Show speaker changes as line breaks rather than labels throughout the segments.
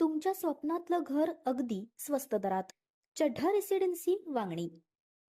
तुमच्या स्वप्नातलं घर अगदी स्वस्त दरात. चढ्ढा रेसिडेन्सी वांगणी.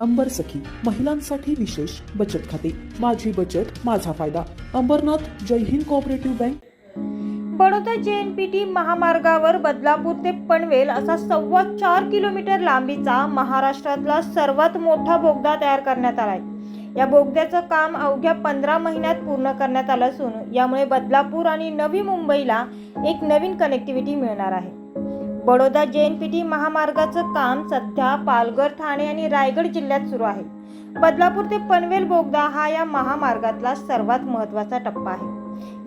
अंबर सखी महिलांसाठी विशेष बचत खाते. माझी बचत माझा फायदा. Ambernath Jai Hind cooperative bank.
Baroda JNPT महामार्गावर बदलापूर ते पनवेल असा सव्वा चार किलोमीटर लांबीचा महाराष्ट्रातला सर्वात मोठा बोगदा तयार करण्यात आलाय. या बोगद्याचं काम अवघ्या पंधरा महिन्यात पूर्ण करण्यात आलं असून यामुळे बदलापूर आणि नवी मुंबईला एक नवीन कनेक्टिव्हिटी मिळणार आहे. बडोदा जन पी टी महामार्गाचं काम सध्या पालघर ठाणे आणि रायगड जिल्ह्यात सुरू आहे. बदलापूर ते पनवेल बोगदा हा या महामार्गातला सर्वात महत्त्वाचा टप्पा आहे.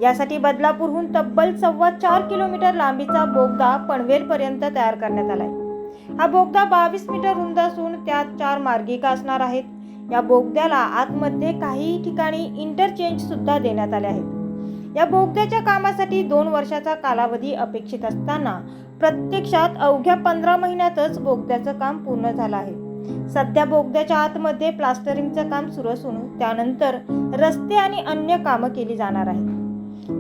यासाठी बदलापूरहून तब्बल सव्वा चार किलोमीटर लांबीचा बोगदा पनवेलपर्यंत तयार करण्यात आला आहे हा बोगदा बावीस मीटर रुंद असून त्यात चार मार्गिका असणार आहेत. या बोगद्याला आतमध्ये काही ठिकाणी इंटरचेंज सुद्धा देण्यात आले आहेत. या बोगद्याच्या कामासाठी दोन वर्षाचा कालावधी अपेक्षित असताना प्रत्यक्षात अवघ्या पंधरा महिन्यातच बोगद्याचं काम पूर्ण झालं आहे. सध्या बोगद्याच्या आतमध्ये प्लास्टरिंगचं काम सुरू असून त्यानंतर रस्ते आणि अन्य कामं केली जाणार आहेत.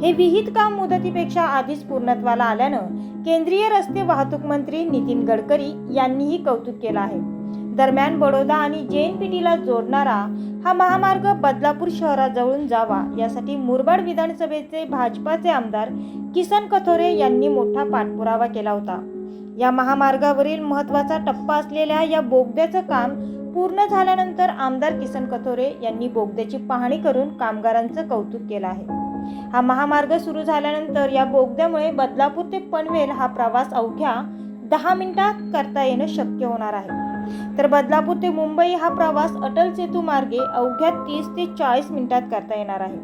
हे विहित काम मुदतीपेक्षा आधीच पूर्णत्वाला आल्यानं केंद्रीय रस्ते वाहतूक मंत्री नितीन गडकरी यांनीही कौतुक केलं आहे. दरम्यान बडोदा आणि जे एन पी टीला जोडणारा हा महामार्ग बदलापूर शहराजवळून जावा यासाठी मुरबाड विधानसभेचे भाजपाचे आमदार किसन कथोरे यांनी मोठा पाठपुरावा केला होता. या महामार्गावरील महत्त्वाचा टप्पा असलेल्या या बोगद्याचं काम पूर्ण झाल्यानंतर आमदार किसन कथोरे यांनी बोगद्याची पाहणी करून कामगारांचं कौतुक केलं आहे. हा महामार्ग सुरू झाल्यानंतर या बोगद्यामुळे बदलापूर ते पनवेल हा प्रवास अवघ्या दहा मिनिटात करता येणं शक्य होणार आहे. तर बदलापूर ते मुंबई हा प्रवास अटल सेतू मार्गे अवघ्या तीस ते चाळीस मिनिटात करता येणार आहे.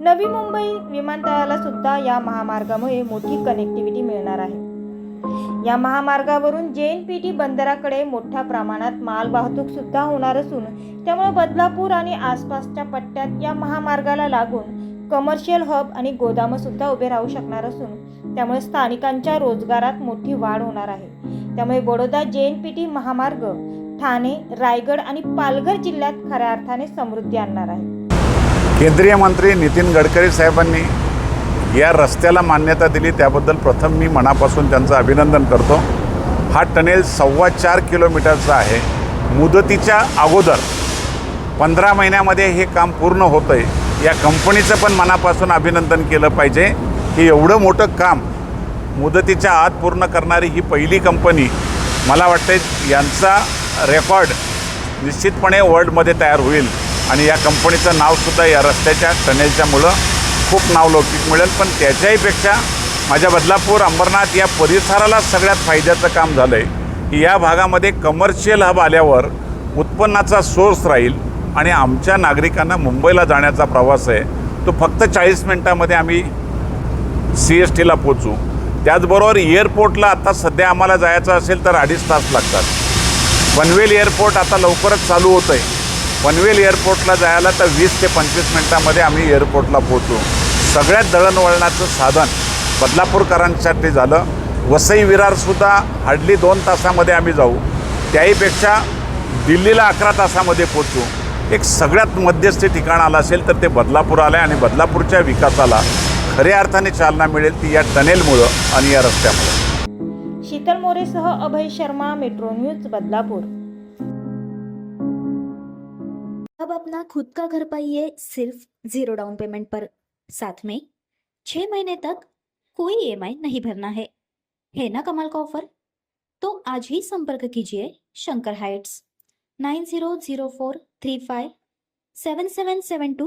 नवी मुंबई विमानतळाला सुद्धा या महामार्गामुळे मोठी कनेक्टिव्हिटी मिळणार आहे. या महामार्गावरून जन पी टी बंदराकडे मोठ्या प्रमाणात माल वाहतूक सुद्धा होणार असून त्यामुळे बदलापूर आणि आसपासच्या पट्ट्यात या महामार्गाला लागून कमर्शियल हब आणि गोदामं सुद्धा उभे राहू शकणार असून त्यामुळे स्थानिकांच्या रोजगारात मोठी वाढ होणार आहे. त्यामुळे बडोदा जेएनपीटी महामार्ग ठाणे रायगड आणि पालघर जिल्ह्यात खऱ्या अर्थाने समृद्धी आणणार आहे.
केंद्रीय मंत्री नितीन गडकरी साहेबांनी या रस्त्याला मान्यता दिली त्याबद्दल प्रथम मी मनापासून त्यांचं अभिनंदन करतो. हा टनेल सव्वा चार किलोमीटरचा आहे. मुदतीच्या अगोदर पंधरा महिन्यामध्ये हे काम पूर्ण होतं आहे या कंपनीचं पण मनापासून अभिनंदन केलं पाहिजे की एवढं मोठं काम मुदतीच्या आत पूर्ण करणारी ही पहिली कंपनी मला वाटते यांचा रेकॉर्ड निश्चितपणे वर्ल्डमध्ये तयार होईल. आणि या कंपनीचं नावसुद्धा या रस्त्याच्या टनेलच्यामुळं खूप नावलौकिक मिळेल. पण त्याच्याहीपेक्षा माझ्या बदलापूर अंबरनाथ या परिसराला सगळ्यात फायद्याचं काम झालं आहे की या भागामध्ये कमर्शियल हब आल्यावर उत्पन्नाचा सोर्स राहील आणि आमच्या नागरिकांना मुंबईला जाण्याचा प्रवास आहे. तो फक्त चाळीस मिनटामध्ये आम्ही सी एस टीला पोचू त्याचबरोबर एअरपोर्टला आता सध्या आम्हाला जायचं असेल तर अडीच तास लागतात. पनवेल एअरपोर्ट आता लवकरच चालू होतं आहे पनवेल एअरपोर्टला जायला तर वीस ते पंचवीस मिनटामध्ये आम्ही एअरपोर्टला पोहोचू. सगळ्यात दळणवळणाचं साधन बदलापूरकरांसाठी झालं. वसई विरारसुद्धा हार्डली दोन तासामध्ये आम्ही जाऊ. त्याहीपेक्षा दिल्लीला अकरा तासामध्ये पोचू एक सगळ्यात मध्यस्थी ठिकाण आलं असेल तर ते बदलापूर आलं आहे आणि बदलापूरच्या विकासाला खऱ्या अर्थाने चालना मिळेल ती या टनेलमुळं आणि या रस्त्यामुळं.
शीतल मोरेसह अभय शर्मा मेट्रो न्यूज बदलापूर.
अब अपना खुद का घर पाइए सिर्फ जीरो डाउन पेमेंट पर. साथ में छह महीने तक कोई ईएमआई नहीं भरना है। है ना कमाल का ऑफर तो आज ही संपर्क कीजिए Shankar Heights. Nine zero zero four three five seven seven seven two